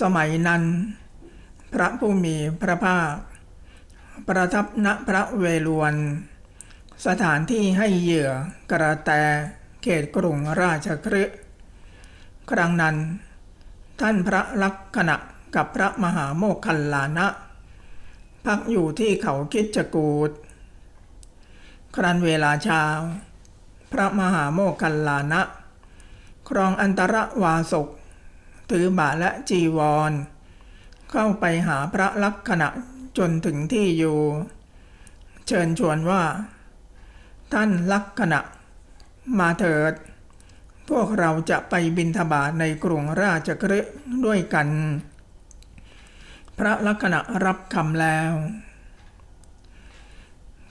สมัยนั้น พระผู้มีพระภาค ประทับณพระเวฬวน สถานที่ให้เหยื่อกระแตเขตกรุงราชคฤห์ครั้งนั้น ท่านพระลักษณะกับพระมหาโมคคัลลานะ พักอยู่ที่เขาคิดจกูดครั้นเวลาเช้า พระมหาโมคคัลลานะ ครองอันตรวาสก ถือบาและจีวร เข้าไปหาพระลักษณะจนถึงที่อยู่ เชิญชวนว่า ท่านลักษณะ มาเถิด พวกเราจะไปบินทบาทในกรุงราชกฤห์ด้วยกัน พระลักษณะรับคำแล้ว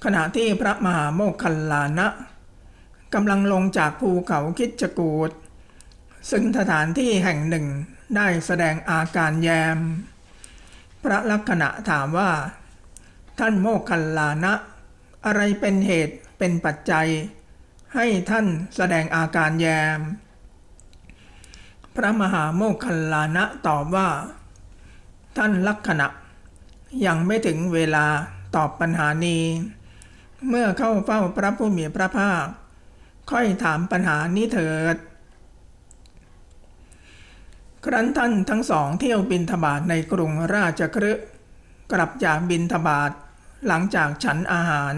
ขณะที่พระมหาโมคคัลลานะกำลังลงจากภูเขาคิดจกูด ซึ่งสถานที่แห่งหนึ่งได้แสดงอาการแยม พระลักษณะถามว่า ท่านโมคคัลลานะ อะไรเป็นเหตุเป็นปัจจัย ให้ท่านแสดงอาการแยม พระมหาโมคคัลลานะตอบว่า ท่านลักษณะ ยังไม่ถึงเวลาตอบปัญหานี้ เมื่อเข้าเฝ้าพระผู้มีพระภาค ค่อยถามปัญหานี้เถิด ครั้นท่านทั้งสองเที่ยวบินทบาทในกรุงราชคฤห์กลับจากบินทบาทหลังจากฉันอาหาร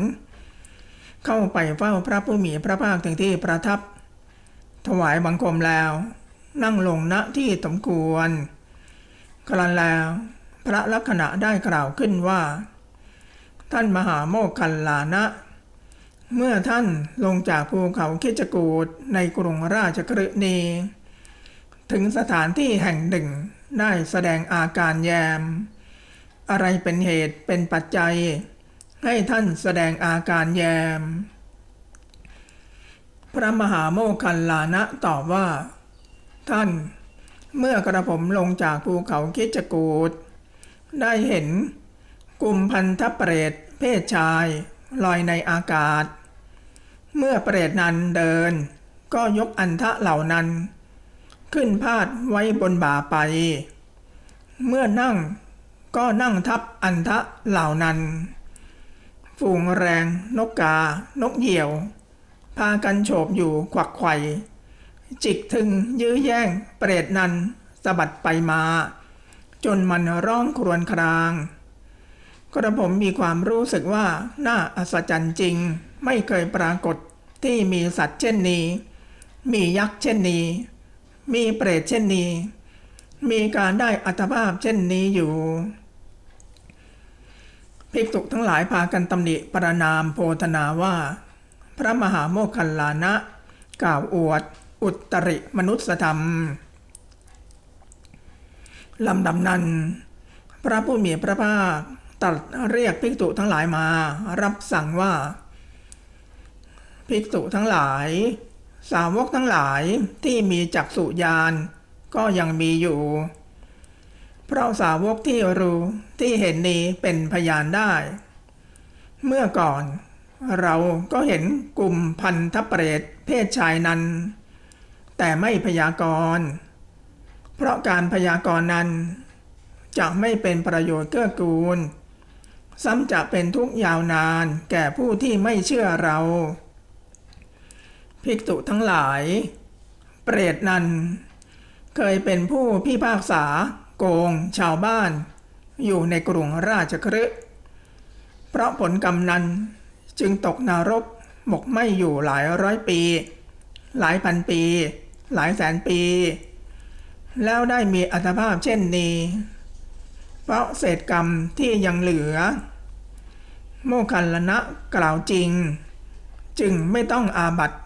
เข้าไปเฝ้าพระผู้มีพระภาคถึงที่ประทับ ถวายบังคมแล้ว นั่งลงณที่สมควรครั้นแล้ว พระลักษณะได้กล่าวขึ้นว่า ท่านมหาโมคคัลลานะ เมื่อท่านลงจากภูเขาคิจกูดในกรุงราชกฤห์นี้ ถึงสถานที่แห่งหนึ่งได้แสดงอาการแยม อะไรเป็นเหตุเป็นปัจจัย ให้ท่านแสดงอาการแยม พระมหาโมคคัลลานะตอบว่า ท่านเมื่อกระผมลงจากภูเขาคิจกูดได้เห็นกลุ่มพันธเปรตเพศชายลอยในอากาศ เมื่อเปรตนั้นเดิน ก็ยกอันทะเหล่านั้น ขึ้นพาดไว้บนบ่าไป เมื่อนั่งก็นั่งทับอันทะเหล่านั้น ฝูงแรงนกกา นกเหยี่ยว พากันโฉบอยู่ควักไข่จิกถึงยื้อแย่งเปรตนั้นสะบัดไปมา จนมันร้องครวญคราง กระผมมีความรู้สึกว่าน่าอัศจรรย์จริงไม่เคยปรากฏที่มีสัตว์เช่นนี้ มียักษ์เช่นนี้ มีเปรตเช่นนี้ มีการได้อัตภาพเช่นนี้อยู่ภิกษุทั้งหลายพากันตำหนิประนามโพธนาว่า พระมหาโมคคัลลานะ กล่าวอวด อุตริมนุษยธรรมลำดับนั้น พระผู้มีพระภาคตรัสเรียกภิกษุทั้งหลายมา รับสั่งว่า ภิกษุทั้งหลาย สาวกทั้งหลายที่มีจักษุญาณก็ยังมีอยู่ เพราะสาวกที่รู้ที่เห็นนี้เป็นพยานได้ เมื่อก่อนเราก็เห็นกลุ่มพันธเปรตเพศชายนั้น แต่ไม่พยากรณ์ เพราะการพยากรณ์นั้น จะไม่เป็นประโยชน์เกื้อกูล ซ้ำจะเป็นทุกยาวนานแก่ผู้ที่ไม่เชื่อเรา ภิกษุทั้งหลาย เปรตนั้น เคยเป็นผู้พิพากษาโกงชาวบ้าน อยู่ในกรุงราชคฤห์เพราะผลกรรมนั้นจึงตกนรกหมกไหมอยู่หลายร้อยปี หลายพันปี หลายแสนปี แล้วได้มีอัตภาพเช่นนี้ เพราะเศษกรรมที่ยังเหลือ โมคคัลลนะกล่าวจริง จึงไม่ต้องอาบัติ